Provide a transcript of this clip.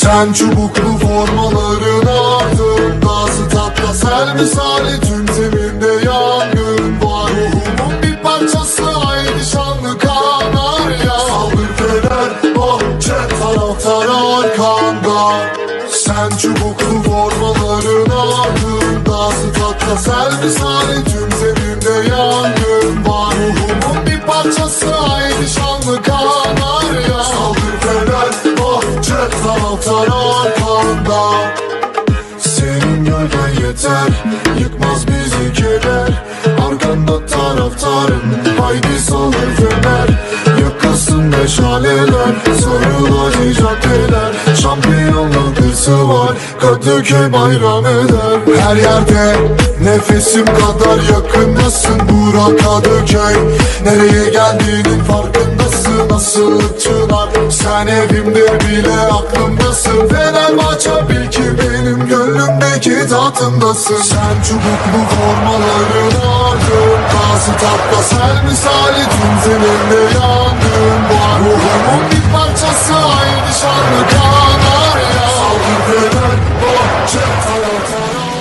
Sen çubuklu formaların ardındasın Tatlı sel misali tüm zeminde yangın var. Ruhumun bir parçası aynı şanlı kanarya Saldır fener bahçe taraftar arkanda. Sen çubuklu formaların ardındasın Tatlı sel misali tüm zeminde yangın taraftar arkanda senin gölgen yeter Yıkmaz bizi keder Arkanda taraftarın Haydi salır fener Yakasın meşaleler Sarılacak caddeler Şampiyonluk hırsı var Kadıköy bayram eder. Her yerde Nefesim kadar yakındasın Burak Kadıköy Nereye geldiğinin farkındasın Nasıl ırkçılar Sen evimde bile aklımdasın. Fenerbahçe bil ki benim gönlümdeki tahtındasın Sen çubuklu formaların ardındasın Tatlı sel misali tüm zeminde yar Chill.